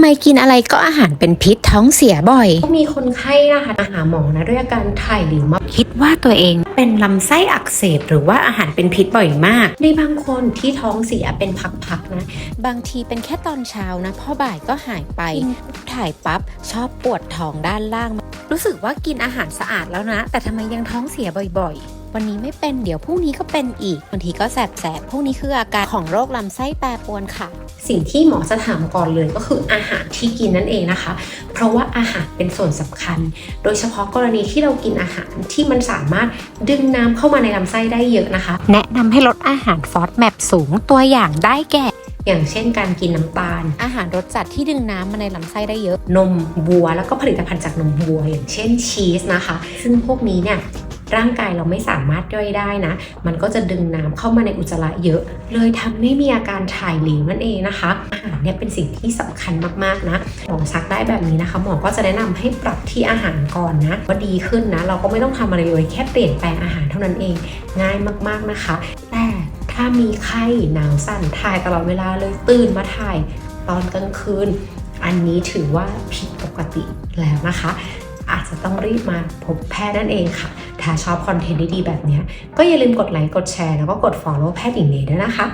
ไมกินอะไรก็อาหารเป็นพิษท้องเสียบ่อยก็มีคนไข้นะคะมาหาหมอนะด้วยอาการถ่ายหรือมาคิดว่าตัวเองเป็นลำไส้อักเสบหรือว่าอาหารเป็นพิษบ่อยมาก ในบางคนที่ท้องเสียเป็นพักๆนะ บางทีเป็นแค่ตอนเช้านะพอบ่ายก็หายไป ถ่ายปั๊บชอบปวดท้องด้านล่าง รู้สึกว่ากินอาหารสะอาดแล้วนะ แต่ทำไมยังท้องเสียบ่อยๆ วันนี้ไม่เป็นเดี๋ยวพรุ่งนี้ก็เป็นอีกบางทีก็แสบๆพวกนี้คืออาการของโรคลำไส้แปรปรวนค่ะ สิ่งที่หมอจะถามก่อนเลยก็คืออาหารที่กินนั่นเองนะคะ เพราะว่าอาหารเป็นส่วนสำคัญ โดยเฉพาะกรณีที่เรากินอาหารที่มันสามารถดึงน้ำเข้ามาในลำไส้ได้เยอะนะคะ แนะนำให้ลดอาหารฟอสแมปสูงตัวอย่างได้แก่อย่างเช่นการกินน้ำตาล อาหารรสจัดที่ดึงน้ำมาในลำไส้ได้เยอะ นมวัว แล้วก็ผลิตภัณฑ์จากนมวัว อย่างเช่นชีสนะคะ ซึ่งพวกนี้เนี่ย ร่างกายเราไม่สามารถย่อยได้นะ มันก็จะดึงน้ำเข้ามาในอุจจาระเยอะ เลยทำให้มีอาการถ่ายเหลวนั่นเองนะคะ อาหารเนี่ยเป็นสิ่งที่สำคัญมากๆนะ หมอชักได้แบบนี้นะคะ หมอก็จะแนะนำให้ปรับที่อาหารก่อนนะว่าดีขึ้นนะ เราก็ไม่ต้องทำอะไรเลยแค่เปลี่ยนแปลงอาหารเท่านั้นเอง ง่ายมากๆนะคะ แต่ถ้ามีไข้หนาวสั่นถ่ายตลอดเวลาเลยตื่นมาถ่ายตอนกลางคืน อันนี้ถือว่าผิดปกติแล้วนะคะ อาจจะต้องรีบมาพบแพทย์นั่นเองค่ะ ถ้าชอบคอนเทนต์ดีๆแบบนี้ก็อย่าลืมกดไลค์กดแชร์แล้วก็กด follow แพทย์หญิงเนยด้วยนะคะ